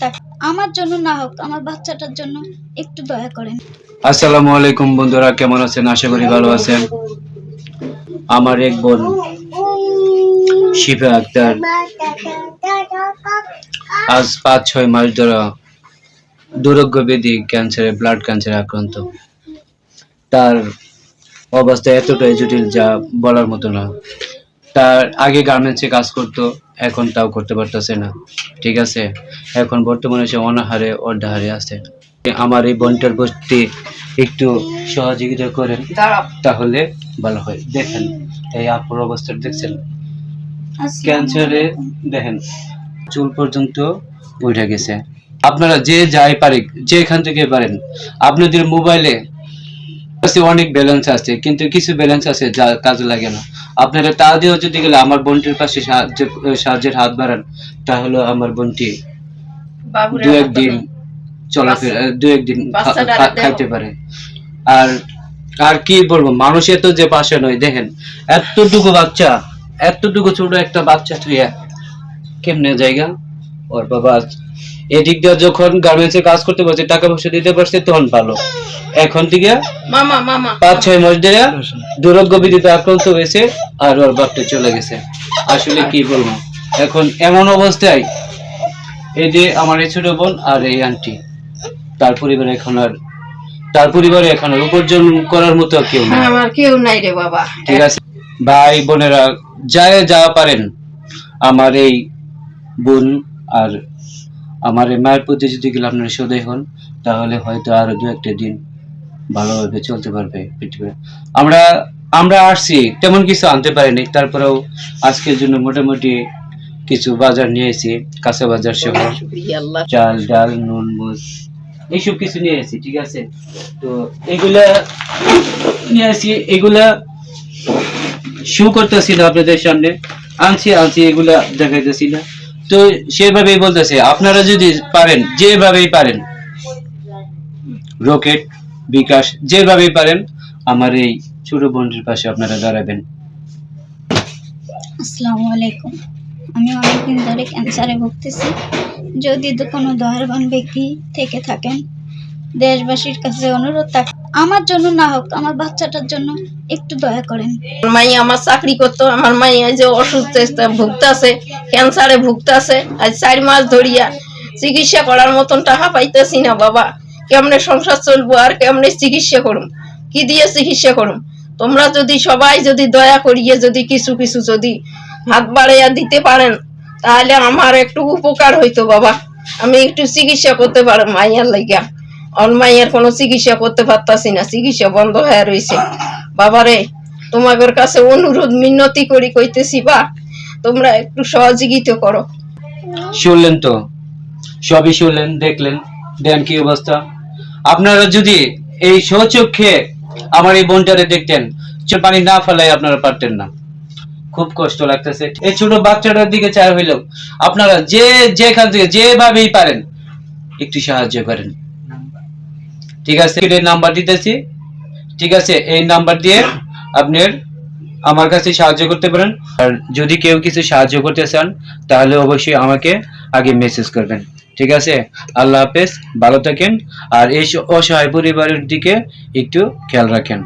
তাক আমার জন্য না হোক, আমার বাচ্চাটার জন্য একটু দয়া করেন। আসসালামু আলাইকুম বন্ধুরা, কেমন আছেন? আশা করি ভালো আছেন। আমার এক বোন, শিফা আক্তার, আজ পাঁচ, ছয় মাস ধরে দুরোগ্য ব্যাধি ক্যান্সারে ব্লাড ক্যান্সারে আক্রান্ত। তার অবস্থা এতটাই জটিল যা বলার মতো না। তার আগে গার্মেন্টসে কাজ করতো এখন তাও করতে পারতেছে না। ঠিক আছে? এখন বর্তমানে সে অনাহারে অর্ধাহারে আছে। আমার এই বোনটার প্রতি একটু সহযোগিতা করেন তাহলে ভালো হয়। দেখেন এই আপুর অবস্থা দেখছেন? ক্যান্সারে দেখেন চুল পর্যন্ত উঠে গেছে। আপনারা যে যাই পারে যেখান থেকে পারেন আপনাদের মোবাইলে অনেক ব্যালেন্স আছে কিন্তু কিছু ব্যালেন্স আছে যা কাজে লাগে না। আপনারা তা দিয়েও যদি গেলে আমার বোনটির পাশে সাহায্য সাহায্যের হাত বাড়ান। তাহলে আমার বোনটি দু একদিন চলাফেরা দু একদিন। খাইতে পারে। আর আর কি বলব মানুষের তো যে পাশে নয় দেখেন এতটুকু বাচ্চা এতটুকু ছোট একটা বাচ্চা থুইয়া কেমনে জায়গা? ওর বাবা এদিক দিয়ে যখন গার্মেন্টসে কাজ করতে পারছে টাকা পয়সা দিতে পারছে তখন ভালো। এখন থেকে মামা মামা। পাঁচ ছয় মাস ধরে দুরোগ্য বিধিতে আক্রান্ত হয়েছে আর ওর বাপটা চলে গেছে। আসলে কি বলব? এখন এমন অবস্থায় এই যে আমার এই ছোট বোন আর এই আন্টি তার পরিবারে এখন আর তার পরিবারে এখন আর উপার্জন করার মতো কেউ নেই। আমার কেউ নাই রে বাবা। ঠিক আছে? ভাই বোনেরা যায় যা পারেন আমার এই বোন আর আমার এই মায়ের প্রতি যদি গেলে আপনারা সদয় হন তাহলে হয়তো আরও দু একটা দিন ভালোভাবে চলতে পারবে পৃথিবী আমরা আমরা আসছি তেমন কিছু আনতে পারিনি। তারপরেও আজকের জন্য মোটামুটি কিছু বাজার নিয়ে এসেছি কাঁচা বাজার সহ। চাল ডাল নুন মুচ এইসব কিছু নিয়ে আসি ঠিক আছে? তো এগুলা নিয়ে আসি এগুলা শু করতেছি না আপনাদের সামনে। আনছি আনছি এগুলা দেখাইতেছি না। তো সেভাবেই বলতেছে, আপনারা যদি পারেন, যেভাবেই পারেন। রকেট, বিকাশ, যেভাবেই পারেন, আমার এই ছোট বোনটির পাশে আপনারা দাঁড়াবেন। আসসালামু আলাইকুম। আমি অনেকদিন ধরে ক্যান্সারে ভুগতেছি। যদি কোনো দয়াবান ব্যক্তি থেকে থাকেন, দেশবাসীর কাছে অনুরোধ থাক আমার জন্য না হোক, আমার বাচ্চাটার জন্য একটু দয়া করেন। মাই আমার চাকরি করতো, আমার মাই যে অসুস্থ ভুগতাছে ক্যান্সারে ভুগতাছে, আজ চার মাস ধরিয়া চিকিৎসা করার মতন টাকা পাইতেছি না বাবা। কেমনে সংসার চলবো আর কেমনে চিকিৎসা করুম? কি দিয়ে চিকিৎসা করুম? তোমরা যদি সবাই যদি দয়া করিয়ে যদি কিছু কিছু যদি হাত বাড়াইয়া দিতে পারেন, তাহলে আমার একটু উপকার হইতো বাবা। আমি একটু চিকিৎসা করতে পারো মাইয়ার লাগিয়া অন মাইয়ার কোনো চিকিৎসা করতে পারতাছি না, চিকিৎসা বন্ধ হয়ে রয়েছে। বাবারে, তোমাদের কাছে অনুরোধ, মিনতি করি কইতেছি, বা তোমরা একটু সহযোগিতা করো। শুনলেন তো, সবই শুনলেন, দেখলেন, দেন কি অবস্থা? আপনারা যদি এই স্বচক্ষে আমার এই বোনটারে দেখতেন পানি না ফেলাই আপনারা পারতেন না। খুব কষ্ট লাগতেছে। এই ছোট বাচ্চাটার দিকে চায় হইল, আপনারা যে যেখান থেকে যেভাবেই পারেন, একটু সাহায্য করেন। ঠিক আছে এই নাম্বার দিতেছি। ঠিক আছে, এই নাম্বার দিয়ে আপনি আমার কাছে সাহায্য করতে পারেন। আর যদি কেউ কিছু সাহায্য করতে চান, তাহলে অবশ্যই আমাকে আগে মেসেজ করবেন। ঠিক আছে? আল্লাহ হাফেজ, ভালো থাকেন। আর এই অসহায় পরিবারের দিকে একটু খেয়াল রাখেন।